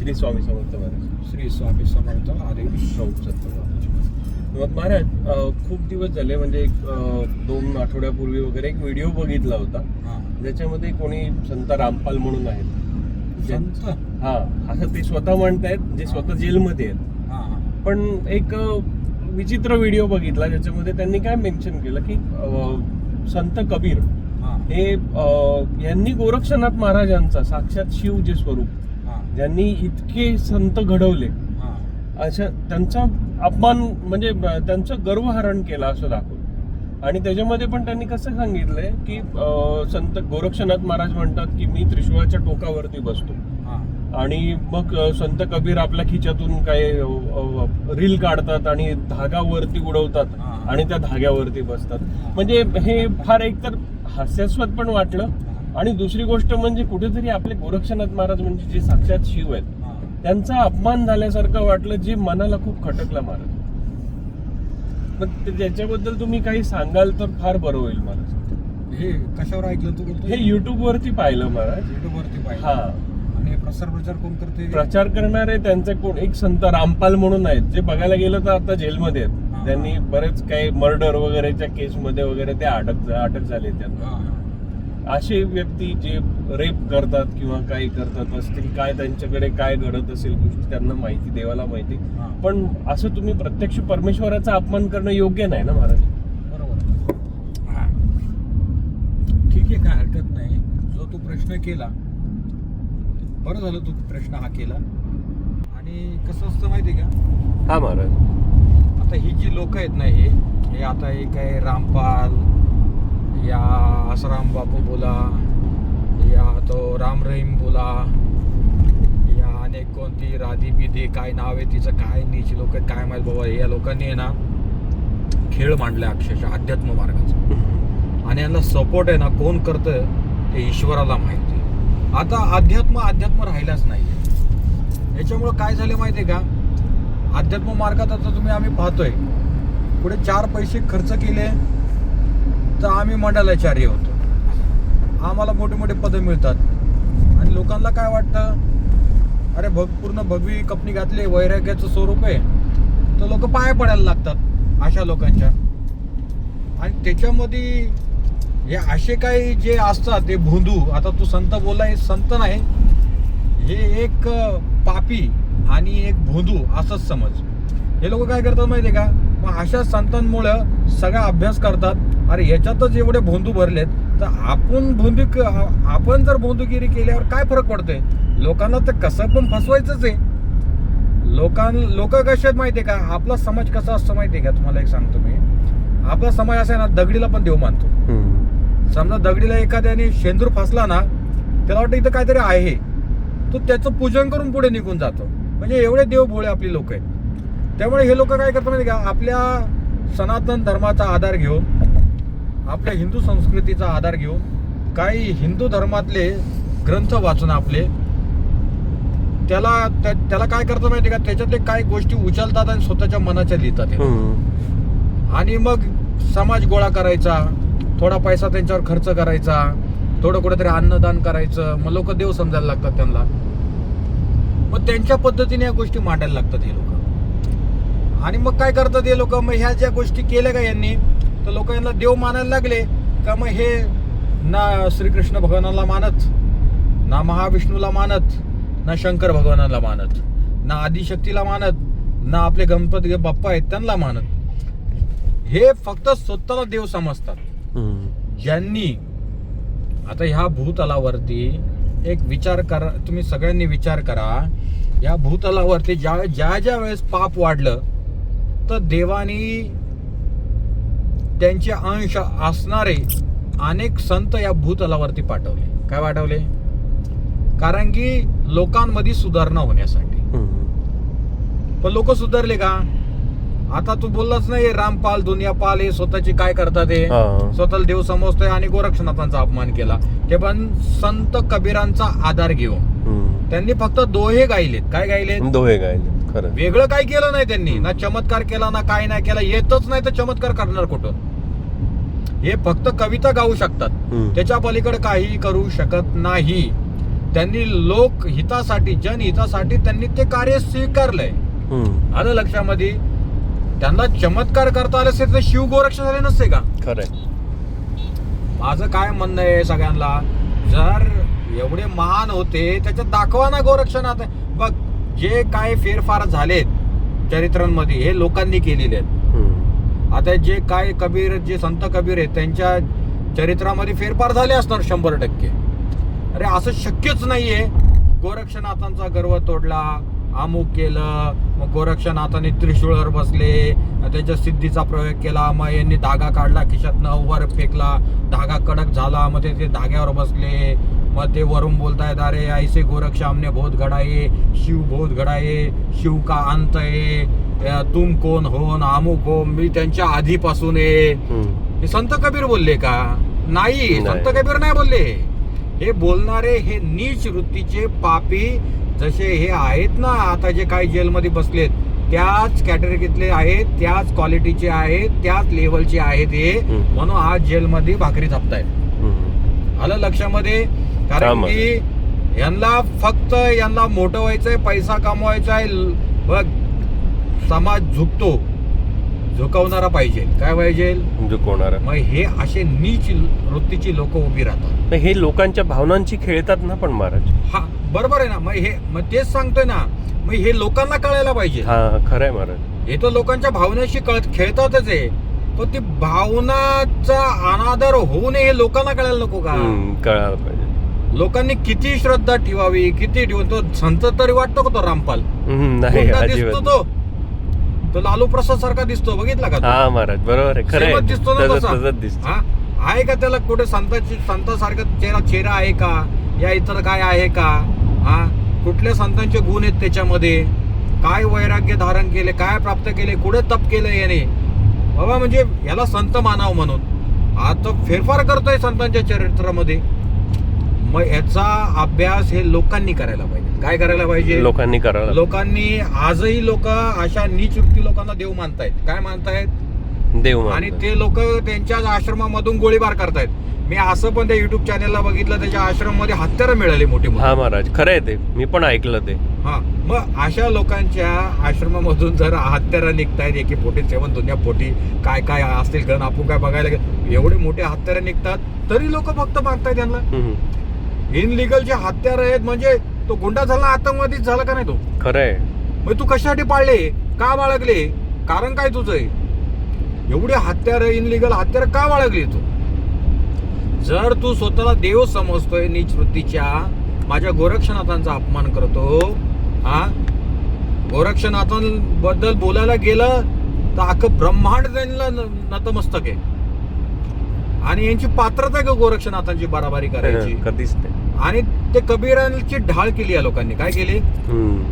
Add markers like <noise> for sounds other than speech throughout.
श्री स्वामी समर्थ महाराज श्री स्वामी समर्थ हरी प्रभू सत्य महाराज मग महाराज खूप दिवस झाले म्हणजे एक, अं, दोन आठवड्यापूर्वी वगैरे एक व्हिडिओ बघितला होता. ज्याच्यामध्ये कोणी संत रामपाल म्हणून आहेत. संत? हा. असं ते स्वतः म्हणतायत जे स्वतः जेलमध्ये आहेत. पण एक अं, विचित्र व्हिडिओ बघितला ज्याच्यामध्ये त्यांनी काय मेन्शन केलं की अं, संत कबीर हा, हे यांनी गोरक्षनाथ महाराजांचा साक्षात शिव जे स्वरूप ज्यांनी इतके संत घडवले. अशा त्यांचा अपमान म्हणजे त्यांचं गर्वहरण केला असं दाखवलं आणि त्याच्यामध्ये पण त्यांनी कसं सांगितलंय की संत गोरक्षनाथ महाराज म्हणतात की मी त्रिशूळाच्या टोकावरती बसतो. आणि मग संत कबीर आपल्या खिच्यातून काय रील काढतात आणि धागा वरती उडवतात. आणि त्या धाग्यावरती बसतात म्हणजे हे फार एकतर हास्यास्पद पण वाटलं आणि दुसरी गोष्ट म्हणजे कुठेतरी आपले गोरक्षनाथ महाराज म्हणजे जे साक्षात शिव आहेत. त्यांचा अपमान झाल्यासारखं वाटलं जे मनाला खूप खटकलं महाराज. मग त्याच्याबद्दल तुम्ही काही सांगाल तर फार बरं होईल मला हे कशावर ऐकलं तू हे युट्यूब वरती पाहिलं महाराज. युट्यूब वरती हा. आणि प्रसार प्रचार कोण करते प्रचार करणारे त्यांचे कोण? एक संत रामपाल म्हणून आहेत. जे बघायला गेलं तर आता जेलमध्ये. आहेत. त्यांनी बरेच काही मर्डर वगैरेच्या केसमध्ये वगैरे ते अटक अटक झाले त्यांना. असे व्यक्ती जे रेप करतात किंवा काही करतात असतील काय त्यांच्याकडे काय घडत असेल गोष्टी त्यांना माहिती देवाला माहिती. पण असं तुम्ही प्रत्यक्ष परमेश्वराचा अपमान करणं योग्य नाही ना महाराज? बरोबर. हा. ठीक आहे काय हरकत नाही. जो तू प्रश्न केला बरं झालं तू प्रश्न हा केला. आणि कसं असतं माहिती आहे का? हा महाराज. आता ही जी लोक आहेत ना हे हे आता हे काय रामपाल या आसाराम बापू बोला या तो राम रहीम बोला या अनेक कोणती राधी बिधी काय नाव आहे तिचं काय नीच लोक काय माहीत बाबा या लोकांनी आहे ना खेळ मांडला अक्षरशः अध्यात्म मार्गाचा. आणि यांना सपोर्ट आहे ना कोण करतं ते ईश्वराला माहिती आता अध्यात्म अध्यात्म राहिलाच नाही. याच्यामुळं काय झालं माहिती आहे का? अध्यात्म मार्गात आता तुम्ही आम्ही पाहतोय पुढे चार पैसे खर्च केले तर आम्ही मंडलाचार्य होतो. आम्हाला मोठे मोठे पदं मिळतात. आणि लोकांना काय वाटतं? अरे भग पूर्ण भगवी कपनी घातली वैराग्याचं स्वरूप आहे. तर लोक पाया पडायला लागतात अशा लोकांच्या. आणि त्याच्यामध्ये हे असे काही जे असतात ते भोंदू आता तू संत बोललाय संत नाही. हे एक पापी आणि एक भोंदू असंच समज. हे लोक काय करतात माहिती आहे का? मग अशा संतांमुळं सगळा अभ्यास करतात. अरे याच्यातच एवढे भोंदू भरलेत. तर आपण भोंदू आपण जर भोंदूगिरी केल्यावर काय फरक पडतोय? लोकांना तर कसं पण फसवायचंच आहे. लोकां लोक कसे आहेत माहितीये का? आपला समाज कसा असतो माहितीये का? तुम्हाला एक सांगतो मी. आपला समाज असा आहे ना दगडीला पण देव मानतो. समजा दगडीला एखाद्याने शेंदूर फसला ना त्याला वाटतं इथं काहीतरी आहे. तो त्याचं पूजन करून पुढे निघून जातो. म्हणजे एवढे देव भोळे आपली लोक आहेत. त्यामुळे हे लोक काय करतात माहिती का? आपल्या सनातन धर्माचा आधार घेऊन आपल्या हिंदू संस्कृतीचा आधार घेऊन काही हिंदू धर्मातले ग्रंथ वाचून आपले त्याला त्या- त्याला काय करतात माहिती का? त्याच्यातले काही गोष्टी उचलतात आणि स्वतःच्या मनाच्या लिहितात. आणि मग समाज गोळा करायचा थोडा पैसा त्यांच्यावर खर्च करायचा थोडं कुठेतरी अन्नदान करायचं मग लोक देव समजायला लागतात त्यांना. मग त्यांच्या पद्धतीने या गोष्टी मांडायला लागतात हे लोक. आणि मग काय करतात हे लोक? मग ह्या ज्या गोष्टी केल्या का यांनी? तर लोक यांना देव मानायला लागले का मग हे ना श्रीकृष्ण भगवानाला मानत ना महाविष्णूला मानत ना शंकर भगवानाला मानत ना आदिशक्तीला मानत ना आपले गणपती बाप्पा आहेत त्यांना मानत. हे फक्त स्वतःला देव समजतात. ज्यांनी आता ह्या भूतलावरती एक विचार करा तुम्ही सगळ्यांनी विचार करा. या भूतलावरती ज्या ज्या ज्या वेळेस पाप वाढलं तर देवानी त्यांचे अंश असणारे अनेक संत या भूतलावरती पाठवले. काय पाठवले? कारण की लोकांमध्ये सुधारणा होण्यासाठी. पण लोक सुधारले का? आता तू बोललाच नाही रामपाल दुनियापाल हे स्वतःची काय करतात हे? स्वतःला देव समजतोय आणि गोरक्षनाथांचा अपमान केला. ते पण संत कबीरांचा आधार घेऊन. त्यांनी फक्त दोहे गायलेत. काय गायलेत? दोहे गायले खरं. वेगळं काय केलं नाही त्यांनी. ना चमत्कार केला ना काय नाही केला. येतच नाही तर चमत्कार करणार कुठं? हे फक्त कविता गाऊ शकतात. त्याच्या पलीकडे काही करू शकत नाही. त्यांनी लोक हितासाठी जनहितासाठी त्यांनी ते कार्य स्वीकारलंय. आलं लक्षामध्ये? त्यांना चमत्कार करता आले असेल तर शिव गोरक्ष झाले नसते का? खरंय. माझं काय म्हणणं आहे सगळ्यांना? जर एवढे महान होते त्याच्यात दाखवा ना गोरक्षणात बघ जे काय फेरफार झालेत चरित्रांमध्ये हे लोकांनी केलेले आहेत. आता जे काय कबीर जे संत कबीर आहेत त्यांच्या चरित्रामध्ये फेरफार झाले असणार शंभर टक्के. अरे असं शक्यच नाहीये. गोरक्षनाथांचा गर्व तोडला अमुक केलं मग गोरक्षनाथाने त्रिशूळवर बसले त्याच्या सिद्धीचा प्रयोग केला मग यांनी धागा काढला खिशातनं वर फेकला धागा कडक झाला मग ते धाग्यावर बसले मग ते वरून बोलतायत अरे ऐसे गोरक्ष आमने बहुत घडाये शिव बहुत घडाये शिव का अंत आहे तुम कोण हो न अमुक हो मी त्यांच्या आधीपासून आहे. हे संत कबीर बोलले का नाही. संत कबीर नाही बोलले हे बोलणारे हे नीच वृत्तीचे पापी जसे हे आहेत ना आता जे काही जेलमध्ये बसलेत त्याच कॅटेगरीतले आहेत त्याच क्वालिटीचे आहेत त्याच लेवलचे आहेत हे. म्हणून आज जेलमध्ये भाकरी थापतायत. आलं लक्षामध्ये कारण. की यांना फक्त यांना मोठं व्हायचंय पैसा कमवायचा आहे बघ समाज झुकतो झुकवणारा पाहिजे. काय पाहिजे? कोणाला मग हे असे नीच वृत्तीची लोक उभी राहतात. हे लोकांच्या भावनांची खेळतात ना पण महाराज? हा बरोबर आहे ना. मग हे मग तेच सांगतोय ना. मग हे लोकांना कळायला पाहिजे. हा खरंय महाराज. हे तर लोकांच्या भावनेशी कळत खेळतातच आहे पण ती भावनाचा अनादर होऊ नये हे लोकांना कळायला नको का? कळायला पाहिजे. लोकांनी किती श्रद्धा ठेवावी किती ठेवून तो संत तरी वाटतो का तो रामपाल? हम्म, नाही कोणता दिसतो तो? तो लालू प्रसाद सारखा दिसतो बघितला का तो? हा महाराज बरोबर आहे श्रीमंत दिसतो ना तसा. दिसतो. हा? आहे का त्याला कुठे संताची संतासारखा चेहरा चेहरा आहे का? या इतर काय आहे का? हा? कुठल्या संतांचे गुण आहेत त्याच्यामध्ये? काय वैराग्य धारण केले काय प्राप्त केले कुठे तप केलं याने? बाबा म्हणजे याला संत मानाव म्हणून. आता फेरफार करतोय संतांच्या चरित्रामध्ये. मग याचा अभ्यास हे लोकांनी करायला पाहिजे. काय करायला पाहिजे? लोकांनी करायला लोकांनी आजही लोक अशा नीच वृत्ती लोकांना देव मानतायत. काय मानतायत? देव आणि. ते लोक त्यांच्याच आश्रमामधून गोळीबार करतायत. मी असं पण त्या युट्यूब चॅनलला बघितलं त्याच्या आश्रममध्ये हत्यारं मिळाली मोठी हा महाराज खरंय ते. मी पण ऐकलं ते. हा मग अशा लोकांच्या आश्रमामधून जर हत्यारं निघतायत एकी पोटी सेवन दुनिया पोटी काय काय असतील गण आपण काय बघायला एवढे मोठे हत्यारं निघतात तरी लोक फक्त मागतायत त्यांना हम्म. इनलिगलचे हत्यारं आहेत म्हणजे तो गुंडा झाला आतंकवादीच झाला का नाही तो? खरंय. मग तू कशासाठी पाळले? का बाळगले? कारण काय तुझं आहे? एवढे हत्यार इनलिगल हत्यार का बाळगली तू? जर तू स्वतःला देव समजतोय नीच वृत्तीच्या माझ्या गोरक्षनाथांचा अपमान करतो हा? गोरक्षनाथांबद्दल बोलायला गेलं तर अख्खं ब्रह्मांड त्यांना नतमस्तक आहे. आणि यांची पात्रता का गोरक्षनाथांची बाराबारी करायची? कधीच नाही. आणि ते कबीरांची ढाळ केली या लोकांनी. काय केली.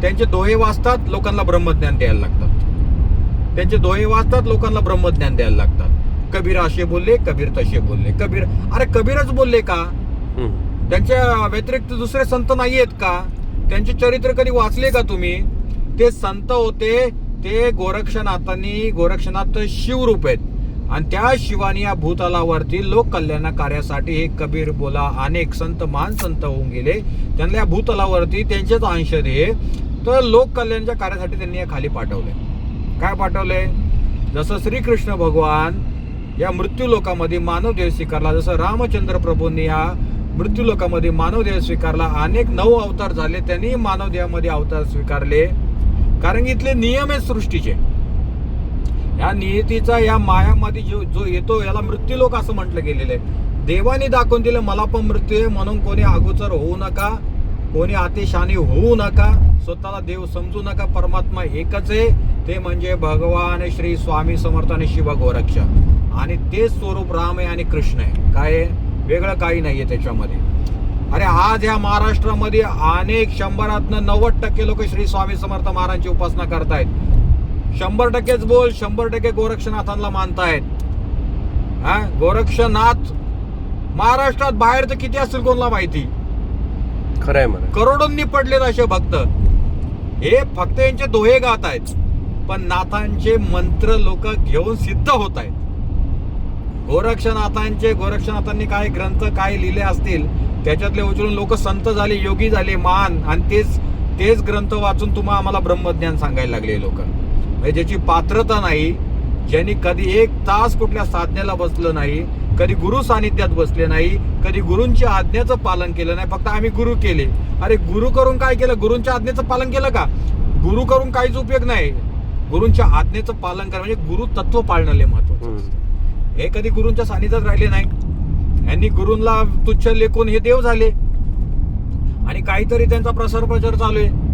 त्यांचे दोहे वाचतात लोकांना ब्रह्मज्ञान द्यायला लागतात. त्यांचे दोहे वाचतात लोकांना ब्रह्मज्ञान द्यायला लागतात. कबीर असे बोलले कबीर तसे बोलले. कबीर अरे कबीरच बोलले का. त्यांच्या व्यतिरिक्त दुसरे संत नाही आहेत का? त्यांचे चरित्र कधी वाचले का तुम्ही? ते संत होते ते गोरक्षनाथांनी गोरक्षनाथ शिवरूप आहेत. आणि त्या शिवानी या भूतलावरती लोककल्याण कार्यासाठी हे कबीर बोला अनेक संत महान संत होऊन गेले. त्यांना या भूतलावरती त्यांचेच अंश दे तर लोक कल्याणच्या कार्यासाठी त्यांनी या खाली पाठवले. काय पाठवले? जसं श्रीकृष्ण भगवान या मृत्यूलोकामध्ये मानवदेह मानव देह स्वीकारला जसं रामचंद्र प्रभूंनी या मृत्यूलोकामध्ये मानवदेह मानव देह स्वीकारला अनेक नऊ अवतार झाले त्यांनी मानव देहामध्ये अवतार स्वीकारले. कारण की इथले नियम आहेत सृष्टीचे. या नियतीचा या मायामध्ये जो जो येतो याला मृत्यू लोक असं म्हटलं गेलेलं आहे. देवाने दाखवून दिलं मला पण मृत्यू आहे म्हणून कोणी अगोचर होऊ नका कोणी अतिशानी होऊ नका स्वतःला देव समजू नका परमात्मा एकच आहे ते म्हणजे भगवान श्री स्वामी समर्थ आणि शिव गोरक्ष. आणि तेच स्वरूप राम आहे आणि कृष्ण आहे. काय वेगळं काही नाहीये त्याच्यामध्ये. अरे आज या महाराष्ट्रामध्ये अनेक शंभरातनं नव्वद टक्के लोक श्री स्वामी समर्थ महाराजांची उपासना करतायत. शंभर टक्केच बोल शंभर टक्के गोरक्षनाथांना मानतायत. हा? गोरक्षनाथ महाराष्ट्रात बाहेर तर किती असतील कोणाला माहिती? खरंय महाराज करोडोंनी पडलेत असे भक्त. हे फक्त यांचे दोहे गात आहेत. पण नाथांचे मंत्र लोक घेऊन सिद्ध होत आहेत गोरक्षनाथांचे गोरक्षनाथांनी काय ग्रंथ काय लिहिले असतील त्याच्यातले उचलून लोक संत झाले योगी झाले मान आणि तेच तेच ग्रंथ वाचून तुम्हा आम्हाला ब्रह्मज्ञान सांगायला लागले लोक. म्हणजे ज्याची पात्रता नाही ज्यांनी कधी एक तास कुठल्या साधनेला बसलं नाही कधी गुरु सानिध्यात बसले नाही कधी गुरूंच्या आज्ञेचं पालन केलं नाही फक्त आम्ही गुरु केले. अरे गुरु करून काय केलं? गुरूंच्या आज्ञेचं पालन केलं का? गुरु करून काहीच उपयोग नाही. गुरूंच्या आज्ञेचं पालन करा म्हणजे गुरु तत्व पाळणं लय महत्वाचं. हे कधी गुरूंच्या सानिध्यात राहिले नाही. यांनी गुरूंना तुच्छ लेखून हे देव झाले. आणि काहीतरी त्यांचा प्रसार प्रचार चालू आहे.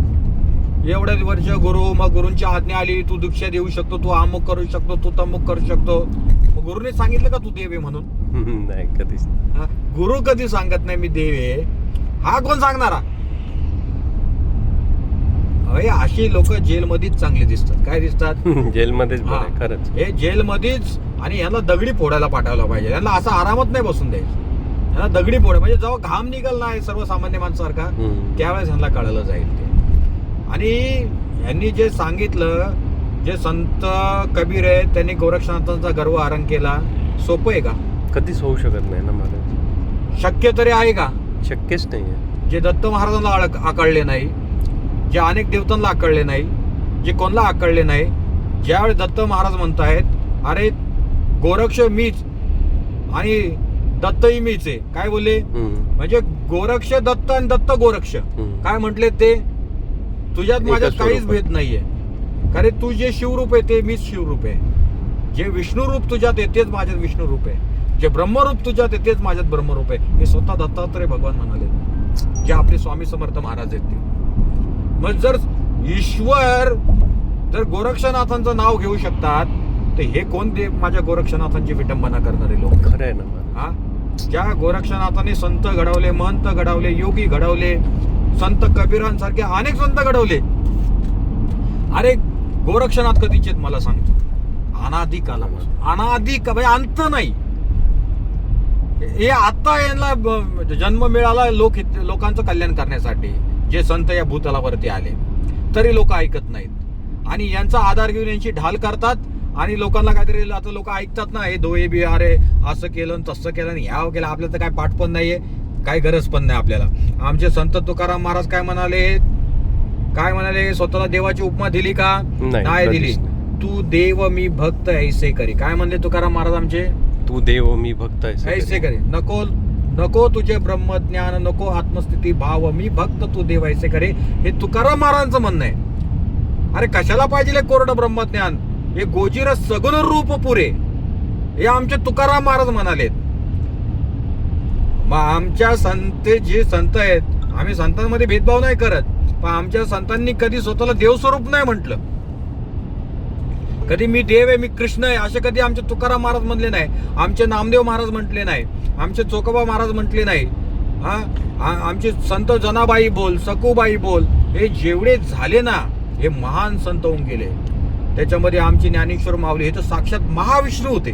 एवढ्या वर्ष गुरु मग गुरूंची आज्ञा आली तू दीक्षा देऊ शकतो तू अमुक करू शकतो तू तमुक करू शकतो. मग गुरुने सांगितलं का तू देव आहे म्हणून? <laughs> नाही कधीच? गुरु कधी सांगत नाही मी देव आहे. हा कोण सांगणारा? अशी लोक जेलमध्येच चांगली दिसतात. काय दिसतात? <laughs> जेलमध्येच. आहे, खरंच. हे जेलमध्येच आणि यांना दगडी फोडायला पाठवलं पाहिजे. यांना असं आरामात नाही बसून द्यायचं. यांना दगडी फोड म्हणजे जेव्हा घाम निघाल नाही सर्वसामान्य माणसासारखा. त्यावेळेस ह्यांना कळलं जाईल आणि यांनी जे सांगितलं जे संत कबीर आहेत त्यांनी गोरक्षनाथांचा गर्व आरण केला सोपं आहे का? कधीच होऊ शकत नाही ना महाराज. शक्य तरी आहे का? शक्यच नाहीये. जे दत्त महाराजांना आळ- आकळले नाही जे अनेक देवतांना आकळले नाही जे कोणाला आकळले नाही ज्यावेळी दत्त महाराज म्हणतायत अरे गोरक्ष मीच आणि दत्तही मीच आहे. काय बोलले? हम्म. म्हणजे गोरक्ष दत्त आणि दत्त गोरक्ष. हम्म. काय म्हटले ते? तुझ्यात माझ्यात काहीच. भेद नाहीये. कारण तू जे शिवरूप आहे ते मीच शिवरूप आहे. जे विष्णू रूप तुझ्यात आहे तेच माझ्यात विष्णू रूप आहे. जे ब्रह्मरूप तुझ्यात आहे तेच माझ्यात ब्रह्मरूप आहे. हे स्वतः दत्तात्रय भगवान म्हणाले. जे आपले स्वामी समर्थ महाराज आहेत ते. मग जर ईश्वर जर गोरक्षनाथांचं नाव घेऊ शकतात तर हे कोण ते माझ्या गोरक्षनाथांची विटंबना करणारे लोक? खरं आहे ना. हा? ज्या गोरक्षनाथाने संत घडवले महंत घडवले योगी घडवले संत कबीरांसारखे अनेक संत घडवले. अरे गोरक्षनाथ कधीचे मला सांगतो अनादी कालापासून. अनादी का म्हणजे अंत नाही. हे आता यांना जन्म मिळाला लोक लोकांचं कल्याण करण्यासाठी. जे संत या भूतलावरती आले. तरी लोक ऐकत नाहीत. आणि यांचा आधार घेऊन यांची ढाल करतात. आणि लोकांना काहीतरी आता लोक ऐकतात ना हे दोये बिहारे असं केलं तसं केलं ह्या केलं आपल्याला तर काय पाठ पण नाहीये. काय गरज पण नाही आपल्याला. आमचे संत तुकाराम महाराज काय म्हणाले? काय म्हणाले? स्वतःला देवाची उपमा दिली का? नाही, दिली. तू देव मी भक्त ऐसे करी. काय म्हणले तुकाराम महाराज आमचे? तू देव मी भक्त ऐसे करे. नको नको तुझे ब्रह्मज्ञान नको आत्मस्थिती भाव. मी भक्त तू देव ऐसे करे. हे तुकाराम महाराजांचं म्हणणं आहे. अरे कशाला पाहिजे कोरडं ब्रह्मज्ञान? हे गोजीर सगुण रूप पुरे. हे आमचे तुकाराम महाराज म्हणालेत. मग आमच्या संत जे संत आहेत आम्ही संतांमध्ये भेदभाव नाही करत पण आमच्या संतांनी कधी स्वतःला देवस्वरूप नाही म्हटलं. कधी मी देव आहे मी कृष्ण आहे असे कधी आमचे तुकाराम महाराज म्हणले नाही आमचे नामदेव महाराज म्हटले नाही आमचे चोकोबा महाराज म्हटले नाही. हा? आमचे संत जनाबाई बोल सकुबाई बोल हे जेवढे झाले ना हे महान संत होऊन गेले. त्याच्यामध्ये आमचे ज्ञानेश्वर माऊली हे तर साक्षात महाविष्णू होते.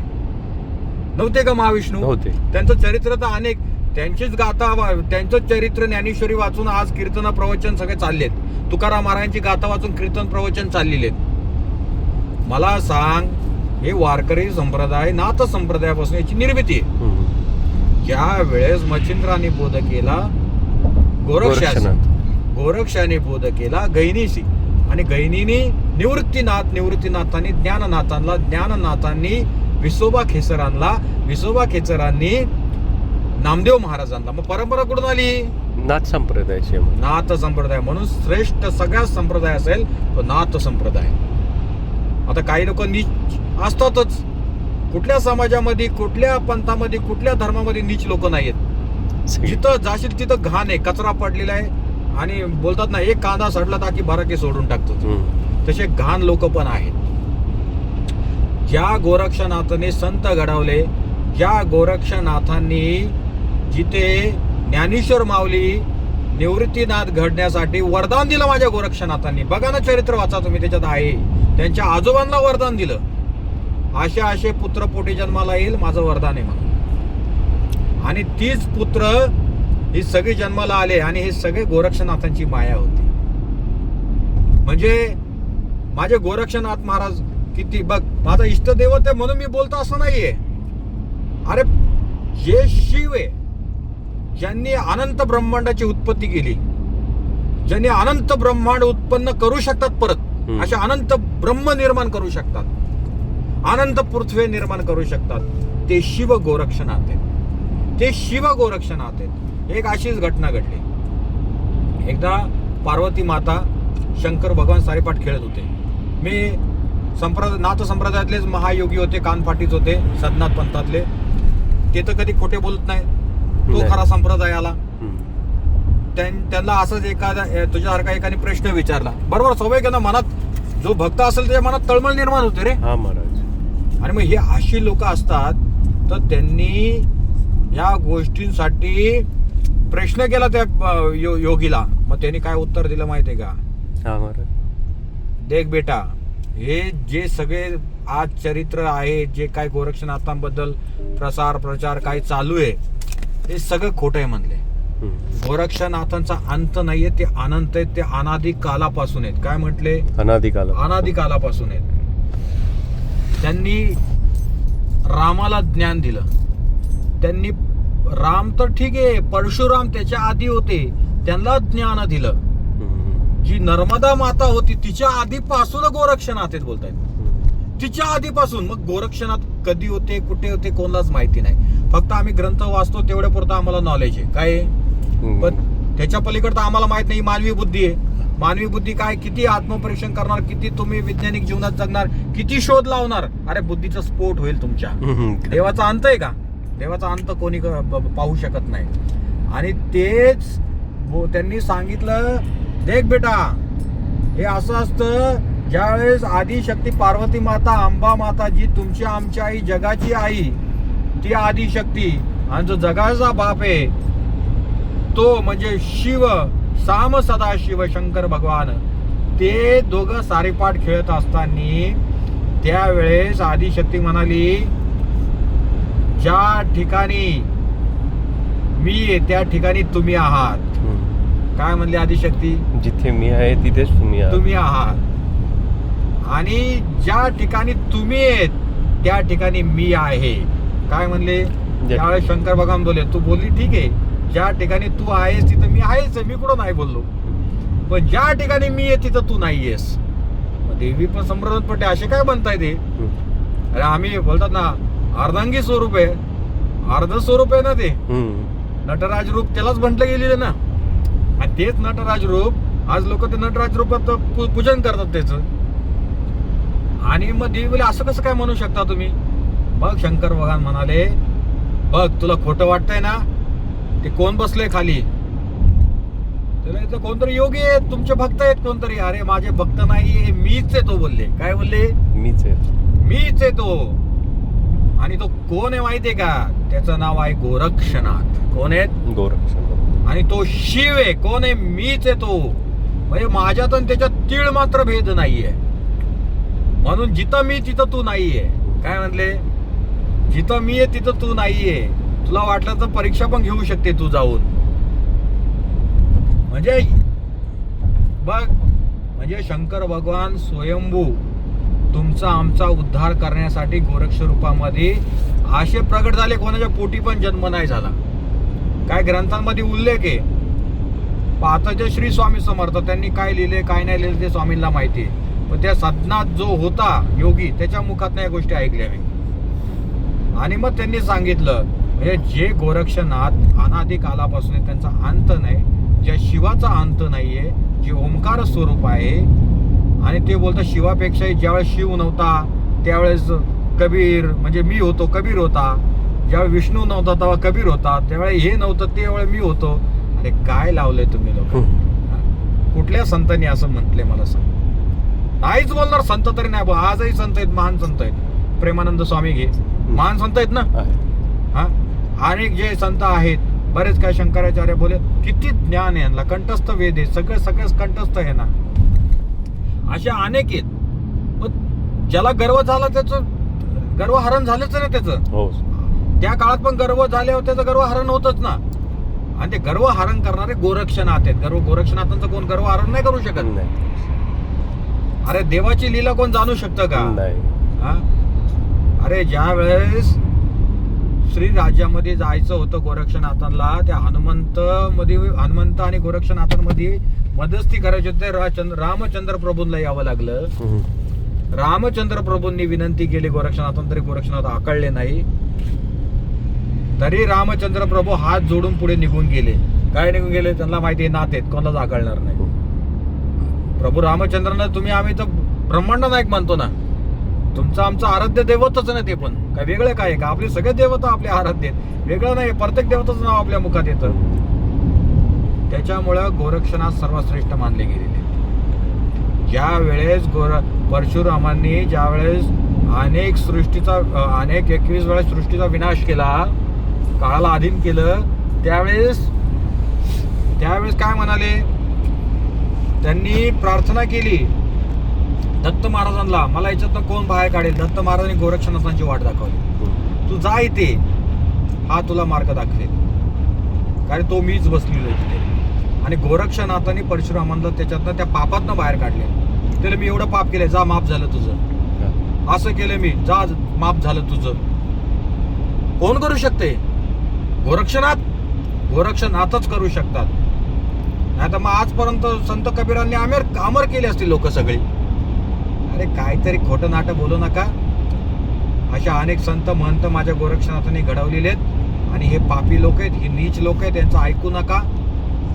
नव्हते का महाविष्णू? नव्हते. त्यांचं चरित्र तर अनेक. त्यांचीच गाथा वा- त्यांचं चरित्र ज्ञानेश्वरी वाचून आज कीर्तन प्रवचन सगळे चाललेत तुकाराम महाराजांची गाथा वाचून कीर्तन प्रवचन चाललेले मला सांग हे वारकरी संप्रदाय नाथ संप्रदायापासून याची निर्मिती आहे. ज्या वेळेस मच्छिंद्राने बोध केला गोरक्षनाथ. गोरक्षाने बोध केला गैनीशी आणि गैनीनी निवृत्तीनाथ निवृत्तीनाथांनी ज्ञाननाथांना ज्ञाननाथांनी विसोबा खेचरांना विसोबा खेचरांनी नामदेव महाराजांना. मग परंपरा कुठून आली? नाथ संप्रदायाची आहे. नाथ संप्रदाय म्हणून श्रेष्ठ सगळ्यात संप्रदाय असेल तो नाथ संप्रदाय. आता काही लोक नीच असतातच. कुठल्या समाजामध्ये कुठल्या पंथामध्ये कुठल्या धर्मामध्ये नीच लोक सगळी- जिथं जाशील तिथं घाण आहे कचरा पडलेला आहे. आणि बोलतात ना एक कांदा सडला तर की भराके सोडून टाकतो. हम्म. तसे घाण लोक पण आहेत. ज्या गोरक्षनाथाने संत घडवले ज्या गोरक्षनाथांनी जिथे ज्ञानेश्वर माऊली निवृत्तीनाथ घडण्यासाठी वरदान दिलं माझ्या गोरक्षनाथांनी. बघा ना चरित्र वाचा तुम्ही त्याच्यात आहे. त्यांच्या आजोबांना वरदान दिलं. असे असे पुत्र पोटी जन्माला येईल माझं वरदान आहे म्हणून. आणि तीच पुत्र ही सगळी जन्माला आले आणि हे सगळे गोरक्षनाथांची माया होती. म्हणजे माझे गोरक्षनाथ महाराज किती बघ माझा इष्टदैवत आहे म्हणून मी बोलतो असं नाहीये. अरे जे शिव आहे. ज्यांनी अनंत ब्रह्मांडाची उत्पत्ती केली ज्यांनी अनंत ब्रह्मांड उत्पन्न करू शकतात परत. असे अनंत ब्रह्म निर्माण करू शकतात. अनंत पृथ्वी निर्माण करू शकतात. ते शिव गोरक्षनाथ आहेत. ते शिव गोरक्षनाथ आहेत. एक अशीच घटना घडली. एकदा पार्वती माता शंकर भगवान सारीपाठ खेळत होते. मी संप्रदाय नाथ संप्रदायातलेच महायोगी होते कानफाटीच होते सदनाथ पंथातले. ते तर कधी खोटे बोलत नाही. तो. खरा संप्रदाय आला त्यांना असंच एखादा तुझ्यासारखा एकाने प्रश्न विचारला. बरोबर ना मनात जो भक्त असेल त्याच्या मनात तळमळ निर्माण होते रे. हा महाराज. आणि मग हे अशी लोक असतात तर त्यांनी या गोष्टींसाठी प्रश्न केला त्या यो- योगीला. मग त्यांनी काय उत्तर दिलं माहितीये का? हा महाराज. देख बेटा हे जे सगळे आज चरित्र आहे जे काय गोरक्षनाथांबद्दल प्रसार प्रचार काय चालू आहे हे सगळं खोटं आहे म्हणले. गोरक्षनाथांचा अंत नाहीये ते अनंत आहेत ते अनादी कालापासून आहेत. काय म्हटले? अनादिकाल अनादी कालापासून आहेत. त्यांनी रामाला ज्ञान दिलं. त्यांनी राम तर ठीक आहे परशुराम त्याच्या आधी होते त्यांना ज्ञान दिलं. जी नर्मदा माता होती तिच्या आधीपासून गोरक्षनाथ आहेत बोलतायत. तिच्या आधीपासून मग गोरक्षनाथ कधी होते कुठे होते कोणालाच माहिती नाही. फक्त आम्ही ग्रंथ वाचतो तेवढ्या पुरतं आम्हाला नॉलेज आहे. काय? हम्म. पण त्याच्या पलीकडे तर आम्हाला माहीत नाही मानवी बुद्धी आहे. मानवी बुद्धी काय? किती आत्मपरीक्षण करणार? किती तुम्ही वैज्ञानिक जीवनात जगणार? किती शोध लावणार? अरे बुद्धीचा स्फोट होईल तुमच्या. देवाचा अंत आहे का? देवाचा अंत कोणी पाहू शकत नाही. आणि तेच त्यांनी सांगितलं देख बेटा हे असं असतं ज्यावेळेस आदिशक्ती पार्वती माता अंबा माता जी तुमची आमची आई जगाची आई ती आदिशक्ती आणि जो जगाचा बाप आहे तो म्हणजे शिव साम सदा शिव शंकर भगवान ते दोघं सारीपाठ खेळत असताना त्यावेळेस आदिशक्ती म्हणाली ज्या ठिकाणी मी त्या ठिकाणी तुम्ही आहात. काय म्हणली आदिशक्ती जिथे मी आहे तिथेच तुम्ही. तुम्ही आहात आणि ज्या ठिकाणी तुम्ही आहेत त्या ठिकाणी मी आहे. काय म्हणले? त्यावेळेस शंकर भगवान बोलले तू बोलली ठीक आहे. ज्या ठिकाणी तू आहेस तिथं मी आहेच. आहे, मी कुठं नाही बोललो? पण ज्या ठिकाणी मी आहे तिथं तू नाहीयेस मग देवी पण संप्रदान पटे असे काय बनताय ते. अरे आम्ही बोलतात ना अर्धांगी स्वरूप आहे. अर्ध स्वरूप आहे ना ते. नटराज रूप त्यालाच म्हटलं गेलेलं ना. आणि तेच नटराज रूप आज लोक ते नटराज रूपात पूजन करतात त्याच. आणि मग देवी बोले असं कसं काय म्हणू शकता तुम्ही? मग शंकर भगवान म्हणाले बघ तुला खोटं वाटतंय ना? ते कोण बसले खाली? इथं कोणतरी योगी आहेत तुमचे भक्त आहेत कोणतरी. अरे माझे भक्त नाही मीच आहे तो बोलले. काय बोलले? मीच आहे. मीच आहे तो. आणि तो कोण आहे माहितीये का? त्याचं नाव आहे गोरक्षनाथ. कोण आहेत? गोरक्षण आणि तो शिव आहे. कोण आहे? मीच आहे तो. म्हणजे माझ्यात आणि त्याच्यात तीळ मात्र भेद नाहीये. म्हणून जिथं मी तिथं तू नाहीये. काय म्हणले? जिथं मी आहे तिथं तू नाहीये. तुला वाटलं तर परीक्षा पण घेऊ शकते तू जाऊन. म्हणजे बघ म्हणजे शंकर भगवान स्वयंभू तुमचा आमचा उद्धार करण्यासाठी गोरक्ष रूपामध्ये असे प्रगट झाले कोणाच्या पोटी पण जन्म नाही झाला. काय ग्रंथांमध्ये उल्लेख आहे? पाहताचे श्री स्वामी समर्थ त्यांनी काय लिहिले काय नाही लिहिले ते स्वामींना माहिती आहे. पण त्या साधनात जो होता योगी त्याच्या मुखात या गोष्टी ऐकल्या मी. आणि मग त्यांनी सांगितलं म्हणजे जे गोरक्षनाथ अनादी कालापासून आहे, त्यांचा अंत नाही ज्या शिवाचा अंत नाहीये जे ओंकार स्वरूप आहे आणि ते बोलतात शिवापेक्षाही ज्यावेळेस शिव नव्हता त्यावेळेस कबीर म्हणजे मी होतो कबीर होता. ज्यावेळी विष्णू नव्हता तेव्हा कबीर होता. त्यावेळी हे नव्हतं त्यावेळी मी होतो. अरे काय लावलंय तुम्ही लोक? कुठल्या संतांनी असं म्हटले मला सांग? नाहीच बोलणार संत तरी नाही. आजही संत आहेत महान संत आहेत. प्रेमानंद स्वामी घे. महान संत आहेत ना. हा? अनेक जे संत आहेत बरेच काय शंकराचार्य बोले किती ज्ञान आहे यांना. कंठस्थ वेद आहे सगळं सगळं कंठस्थ आहे ना अशा अनेक आहेत. ज्याला गर्व झाला त्याचं गर्वहरण झालंच ना त्याचं. हो. त्या काळात पण गर्व झाल्यावर त्याचं गर्वहरण होतच ना. आणि ते गर्वहरण करणारे गोरक्षनाथ आहेत. गर्व गोरक्षनाथांचं कोण? गर्वहरण नाही करू शकत. नाही. अरे देवाची लीला कोण जाणू शकतं का? नाही. हा? अरे ज्या वेळेस श्री राज्यामध्ये जायचं होतं गोरक्षनाथांना त्या हनुमंत मध्ये हनुमंत आणि गोरक्षनाथांमध्ये मदस्ती करायची होते राचंद्र रामचंद्र प्रभूंना यावं लागलं. हम्म. रामचंद्र प्रभूंनी विनंती केली गोरक्षनाथांना तरी गोरक्षनाथ आकळले नाही. तरी रामचंद्र प्रभू हात जोडून पुढे निघून गेले. काय निघून गेले? त्यांना माहिती आहे नात आहेत कोणालाच आकळणार नाही. प्रभू रामचंद्रांना तुम्ही आम्ही तर ब्रह्मांड नायक मानतो ना तुमचं आमचं आराध्य दैवतच ना ते पण. काय वेगळं काय का? आपले सगळे देवता आपले आराध्य आहेत. वेगळं नाही प्रत्येक देवताचं नाव आपल्या मुखात येतं. त्याच्यामुळं गोरक्षणात सर्वश्रेष्ठ मानले गेलेले ज्या वेळेस गोर परशुरामांनी ज्या वेळेस अनेक सृष्टीचा अनेक एकवीस वेळा सृष्टीचा विनाश केला काळाला अधीन केलं त्यावेळेस त्यावेळेस काय म्हणाले? त्यांनी प्रार्थना केली. दत्त महाराजांना मला याच्यातनं कोण बाहेर काढेल? दत्त महाराजांनी गोरक्षनाथांची वाट दाखवली. तू जा इथे. हा तुला मार्ग दाखवेल. कारण तो मीच बसलेलो तिथे. आणि गोरक्षनाथांनी परशुरामांना त्याच्यातनं त्या पापातनं बाहेर काढले. त्याला मी एवढं पाप केलंय जा माफ झालं तुझं. असं केलं मी जा माफ झालं तुझं. कोण करू शकते? गोरक्षनाथ? गोरक्षनाथच करू शकतात. नाही तर मग आजपर्यंत संत कबीरांनी अमेर अमर केले असतील लोक सगळी. अरे काहीतरी खोटं नाटक बोलू नका. अशा अनेक संत महंत माझ्या गोरक्षनाथांनी घडवलेले आहेत. आणि हे पापी लोक आहेत ही नीच लोक आहेत त्यांचं ऐकू नका.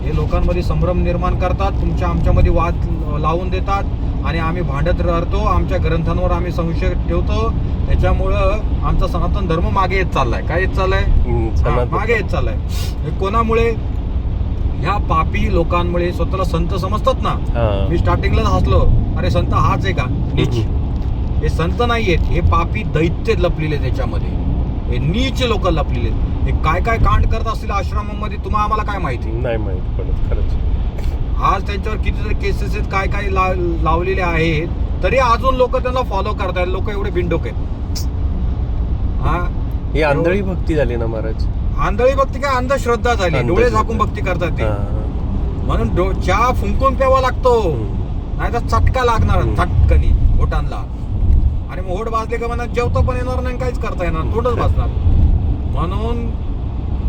हे लोकांमध्ये संभ्रम निर्माण करतात तुमच्या आमच्यामध्ये वाद लावून देतात. आणि आम्ही भांडत राहतो आमच्या ग्रंथांवर आम्ही संशय ठेवतो. त्याच्यामुळं आमचा सनातन धर्म मागे येत चाललाय. काय येत चाललाय. मागे येत चाललाय. हे कोणामुळे? ह्या पापी लोकांमुळे स्वतःला संत समजतात ना. मी स्टार्टिंगलाच हसलो. अरे संत हाच आहे का? नीच. हे संत नाहीयेत हे पापी दैत्य लपलेले त्याच्यामध्ये. हे नीच लोक लपलेले हे काय काय कांड करत असतील आश्रमामध्ये तुम्हाला आम्हाला काय माहिती? नाही माहीत पडत खरंच. आज त्यांच्यावर कितीतरी केसेस आहेत काय काय लावलेले आहेत. तरी अजून लोक त्यांना फॉलो करतायत. लोक एवढे बिंडोक आहेत. हा? ही आंधळी भक्ती झाली ना महाराज. आंधळी भक्ती काय? अंधश्रद्धा झाली. डोळे. झाकून भक्ती करतात ते. म्हणून डो- चहा फुंकून प्यावा लागतो. नाही तर चटका लागणार. चटकनी बोटांना आणि मग होट भाजले का म्हणा जेवता पण येणार नाही काहीच करता येणार. तोंडच भाजणार. म्हणून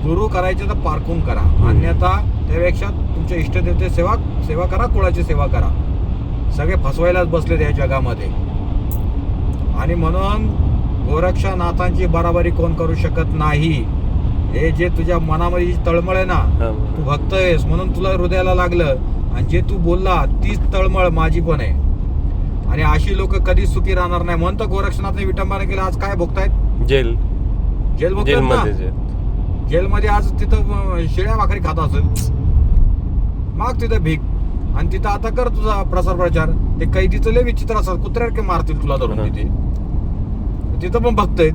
गुरु करायचे तर पारखून करा. अन्यथा त्यापेक्षा तुमच्या इष्टदेवते सेवा सेवा करा कुळाची सेवा करा. सगळे फसवायलाच बसले या जगामध्ये. आणि म्हणून गोरक्षनाथांची बराबरी कोण करू शकत नाही? हे जे तुझ्या मनामध्ये जी तळमळ आहे ना. तू भक्त आहेस म्हणून तुला हृदयाला लागलं. आणि जे तू बोलला तीच तळमळ माझी पण आहे. आणि अशी लोक कधीच सुखी राहणार नाही. म्हणतं गोरक्षनाथने विटंबना केलं आज काय भोगतायत? जेल. जेल भोगतात जेलमध्ये ना जे जेलमध्ये आज तिथं शिळ्या भाकरी खात असेल माग तिथं भीक. आणि तिथं आता कर तुझा प्रसार प्रचार. ते कैदीचं लय विचित्र असतात कुत्र्यासारखे मारतील तुला धरून. तिथे. तिथं पण भक्त आहेत.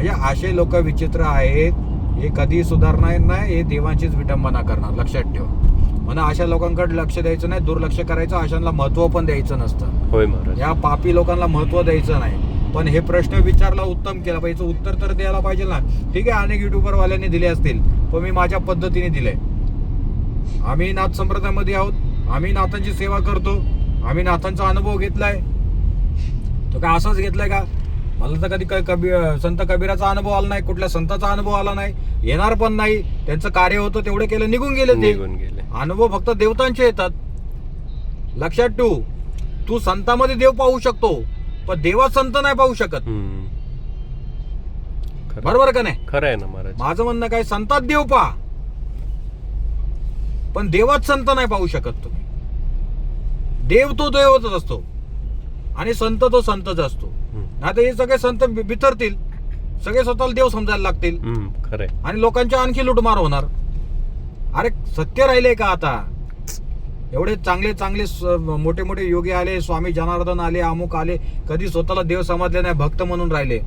म्हणजे असे लोक विचित्र आहेत हे कधी सुधारणार नाही हे देवांचीच विटंबना करणार लक्षात ठेव. म्हणून अशा लोकांकडे लक्ष द्यायचं नाही दुर्लक्ष करायचं अशांना महत्त्व पण द्यायचं नसतं. होय महाराज. या पापी लोकांना महत्त्व द्यायचं नाही. पण हे प्रश्न विचारला उत्तम केला पाहिजे. उत्तर तर द्यायला पाहिजे ना. ठीक आहे अनेक युट्यूबर वाल्यांनी दिले असतील पण मी माझ्या पद्धतीने दिले आम्ही नाथ संप्रदायामध्ये आहोत. आम्ही नाथांची सेवा करतो. आम्ही नाथांचा अनुभव घेतलाय. तो काय असाच घेतलाय का? मला तर कधी क- कबी संत कबीराचा अनुभव आला नाही कुठल्या संताचा अनुभव आला नाही येणार पण नाही. त्यांचं कार्य होतं तेवढं केलं निघून गेले ते. निघून गेले. अनुभव फक्त देवतांचे येतात. लक्षात ठेवू तू संतामध्ये देव पाहू शकतो पण देवात संत नाही पाहू शकत. बरोबर का नाही? खरं आहे ना महाराज. माझं म्हणणं काय संतात देव पहा. पण देवात संत नाही पाहू शकत तुम्ही. देव तो देवच असतो. आणि संत तो संतच असतो. नाही तर हे सगळे संत बि- बिथरतील. सगळे स्वतःला देव समजायला लागतील. हम्म, आणि लोकांच्या आणखी लुटमार होणार. अरे सत्य राहिले का आता? एवढे चांगले चांगले मोठे मोठे योगी आले स्वामी जनार्दन आले अमुक आले कधी स्वतःला देव समजले नाही भक्त म्हणून राहिले.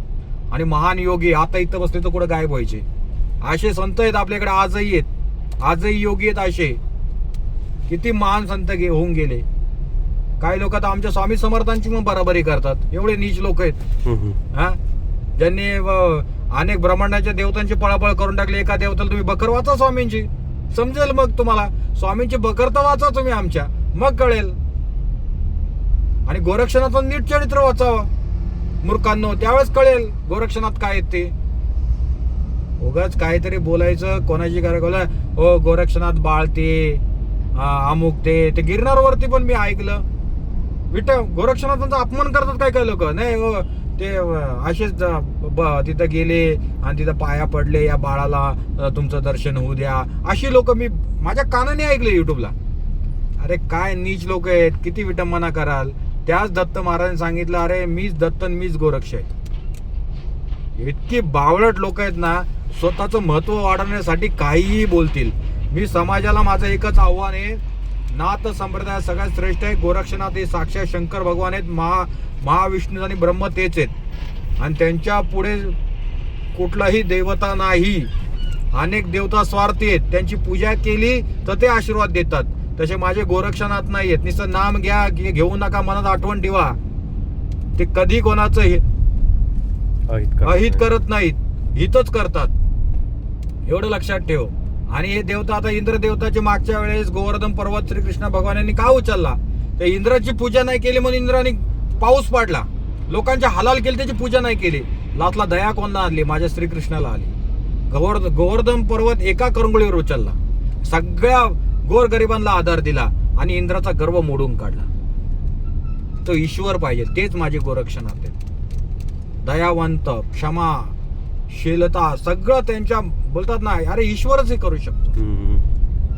आणि महान योगी आता इथं बसले तर कुठे गायब व्हायचे? असे संत आहेत आपल्याकडे आजही आहेत. आजही योगी आहेत असे. किती महान संत गे होऊन गेले. काही लोक तर आमच्या स्वामी समर्थांची पण बराबरी करतात. एवढे नीच लोक आहेत. हा? ज्यांनी अनेक ब्रह्मांडाच्या देवतांची पळापळ करून टाकली एका देवताला तुम्ही बकर वाचा स्वामींची. समजेल मग तुम्हाला? स्वामींची बकर तर वाचा तुम्ही आमच्या. मग कळेल. आणि गोरक्षणाचं नीट चरित्र वाचावं. मूर्खांनो त्यावेळेस कळेल गोरक्षणात काय आहेत ते. उगाच काहीतरी बोलायचं कोणाची काय बोला हो गोरक्षनाथ बाळते अमुक ते. ते गिरणारवरती पण मी ऐकलं. विठ्ठल गोरक्षनाथांचा अपमान करतात काय काय लोक. नाही हो ते असेच ब- तिथं गेले आणि तिथं पाया पडले या बाळाला तुमचं दर्शन होऊ द्या. अशी लोक मी माझ्या कानाने ऐकले युट्यूबला अरे काय नीच लोक आहेत किती विटंबना कराल. त्याच दत्त महाराजांनी सांगितलं अरे मीच दत्त मीच गोरक्ष आहे इतकी बावळट लोक आहेत ना स्वतःचं महत्त्व वाढवण्यासाठी काहीही बोलतील. मी समाजाला माझं एकच आव्हान आहे नाथ संप्रदाय सगळ्यात श्रेष्ठ आहे. गोरक्षनाथ हे साक्षात शंकर भगवान आहेत. महा महाविष्णू आणि ब्रह्म तेच आहेत. आणि त्यांच्या पुढे कुठलाही देवता नाही. अनेक देवता स्वार्थी आहेत. त्यांची पूजा केली तर ते आशीर्वाद देतात. तसे माझे गोरक्षनाथ नाही आहेत. नुसतं नाम घ्या घेऊ नका मनात आठवण ठेवा. ते कधी कोणाचं अहित करत नाहीत. हितच करतात. एवढं लक्षात ठेव. आणि हे देवता आता इंद्रदेवताचे मागच्या वेळेस गोवर्धन पर्वत श्रीकृष्ण भगवानांनी का उचलला? तर इंद्राची पूजा नाही केली म्हणून इंद्राने पाऊस पाडला. लोकांच्या हलाल केली त्याची पूजा नाही केली. लातला दया कोणला आणली माझ्या श्रीकृष्णाला आली. गोवर्ध गोवर्धन पर्वत एका करंगुळीवर उचलला. सगळ्या गोर गरिबांना आधार दिला आणि इंद्राचा गर्व मोडून काढला. तो ईश्वर पाहिजे तेच माझे गोरक्षनाथ आहेत. दयावंत क्षमा शीलता सगळं त्यांच्या बोलतात ना अरे ईश्वरच हे करू शकतो.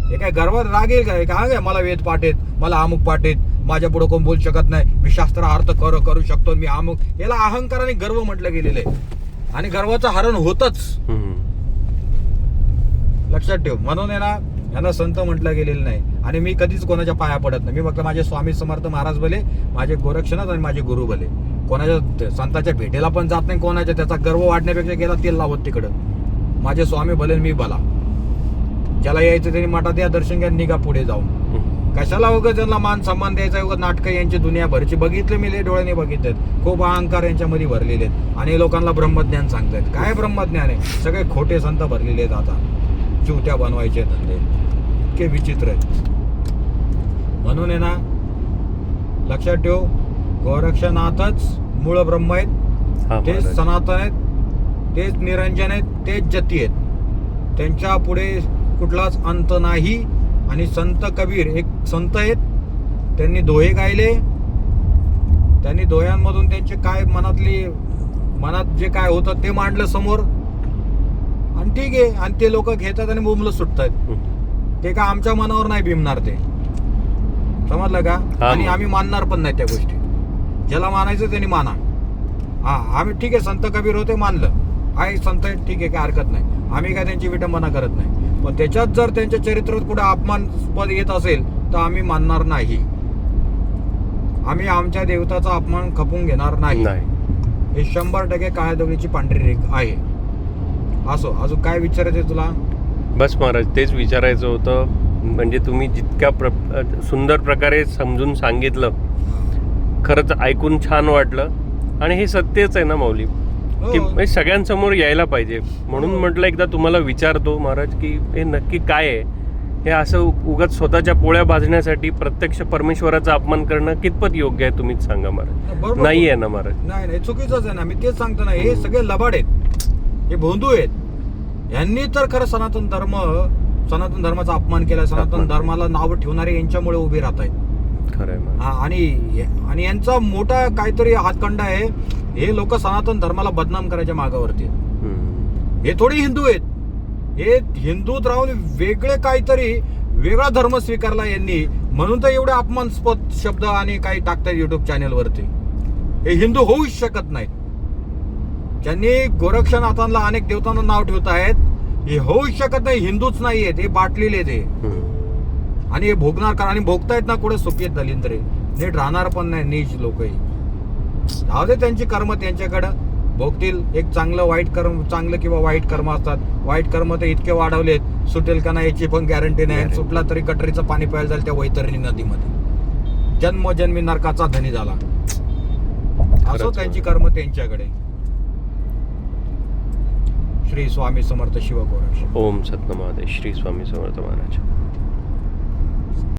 हे काय गर्वात रागेल काय? काय? मला वेद पाठेत मला अमुक पाठेत माझ्या पुढे कोण बोलू शकत नाही. मी शास्त्र अर्थ करू करू शकतो मी अमुक. याला अहंकार आणि गर्व म्हटलं गेलेलं आहे. आणि गर्वाचं हरण होतच. लक्षात ठेव. म्हणून आहे ना यांना संत म्हटलं गेलेलं नाही. आणि मी कधीच कोणाच्या पाया पडत नाही. मी फक्त माझे स्वामी समर्थ महाराज भले माझे गोरक्षनाथ आणि माझे गुरु भले. कोणाच्या संताच्या भेटेला पण जात नाही कोणाच्या त्याचा गर्व वाढण्यापेक्षा गेला तेल लावत तिकडं. माझे स्वामी भले मी भला. ज्याला यायचं त्यांनी मठात या दर्शन घ्या निघा पुढे जाऊन. कशाला उगं त्यांना मान सन्मान द्यायचा उगं नाटकं यांची दुनियाभरची बघितले मी डोळ्याने बघितलेत खूप अहंकार यांच्यामध्ये भरलेले आहेत. आणि लोकांना ब्रह्मज्ञान सांगतायत. काय ब्रह्मज्ञान आहे? सगळे खोटे संत भरलेले आहेत आता. चिवट्या बनवायचे धंदे. इतके विचित्र आहेत. म्हणून आहे ना लक्षात ठेव गोरक्षनाथच मूळ ब्रह्म आहेत. तेच सनातन आहेत तेच निरंजन आहेत तेच जती आहेत. त्यांच्या पुढे कुठलाच अंत नाही आणि संत कबीर एक संत आहेत. त्यांनी दोहे गायले. त्यांनी दोह्यांमधून त्यांचे काय मनातली मनात जे काय होतं ते मांडलं समोर. आणि ठीक आहे आणि ते लोक घेतात आणि बोंबलं सुटतात. ते का आमच्या मनावर नाही भीमणार ते. समजलं का? हा आणि. आम्ही मानणार पण नाही त्या गोष्टी. ज्याला मानायचं त्यांनी माना. हा आम्ही ठीक आहे संत कबीर होते मानलं. आहे संत ठीक आहे काय हरकत नाही. आम्ही काय त्यांची विटंबना करत नाही. पण त्याच्यात जर त्यांच्या चरित्रात कुठे अपमानस्पद येत असेल तर आम्ही मानणार नाही. आम्ही आमच्या देवताचा अपमान खपून घेणार नाही. नाही. हे शंभर टक्के काळ्या दगडीची पांढरी रेख आहे. असो अजून काय विचारायचं तुला? बस महाराज तेच विचारायचं होतं. म्हणजे तुम्ही जितक्या प्र सुंदर प्रकारे समजून सांगितलं खरंच ऐकून छान वाटलं. आणि हे सत्यच आहे ना माऊली? की हो. म्हणजे सगळ्यांसमोर यायला पाहिजे. म्हणून हो. म्हटलं एकदा तुम्हाला विचारतो महाराज की हे नक्की काय आहे? हे असं उगाच स्वतःच्या पोळ्या भाजण्यासाठी प्रत्यक्ष परमेश्वराचा अपमान करणं कितपत योग्य आहे तुम्हीच सांगा महाराज. नाही आहे ना महाराज. नाही नाही चुकीचंच आहे ना मी तेच सांगतो ना हे सगळे लबाड आहेत. हे भोंदू आहेत. यांनी तर खरं सनातन धर्म सनातन धर्माचा अपमान केला सनातन. धर्माला नाव ठेवणारे यांच्यामुळे उभे राहत आहेत खरं. हा, आणि आणि यांचा मोठा काहीतरी हातखंडा आहे. हे लोक सनातन धर्माला बदनाम करायच्या मागावरती. हे थोडी हिंदू आहेत. हे हिंदूत राहून वेगळे काहीतरी वेगळा धर्म स्वीकारला यांनी. म्हणून तर एवढे अपमानस्पद शब्द आणि काही टाकतात युट्यूब चॅनेलवरती हे हिंदू होऊच शकत नाहीत. ज्यांनी गोरक्षनाथांना अनेक देवतांना नाव ठेवत आहेत हे होऊच शकत नाही. हिंदूच नाही आहेत हे बाटलेले ते. आणि हे भोगणार का आणि भोगतायत ना कुठे? सुखी आहेत दलिंद्रे नीट राहणार पण नाही नीच लोकही. जाऊ दे त्यांची कर्म त्यांच्याकडं. भोगतील. एक चांगलं वाईट कर्म चांगलं किंवा वाईट कर्म असतात. वाईट कर्म तर इतके वाढवलेत. सुटेल का नाही याची पण गॅरंटी नाही. सुटला तरी कटरीचं पाणी प्यायला जाईल त्या वैतरणी नदीमध्ये. जन्मजन्मी नरकाचा धनी झाला. असो. त्यांची कर्म त्यांच्याकडे. श्री स्वामी समर्थ शिवगोरक्ष. ओम सतनमादे श्री स्वामी समर्थ महाराज.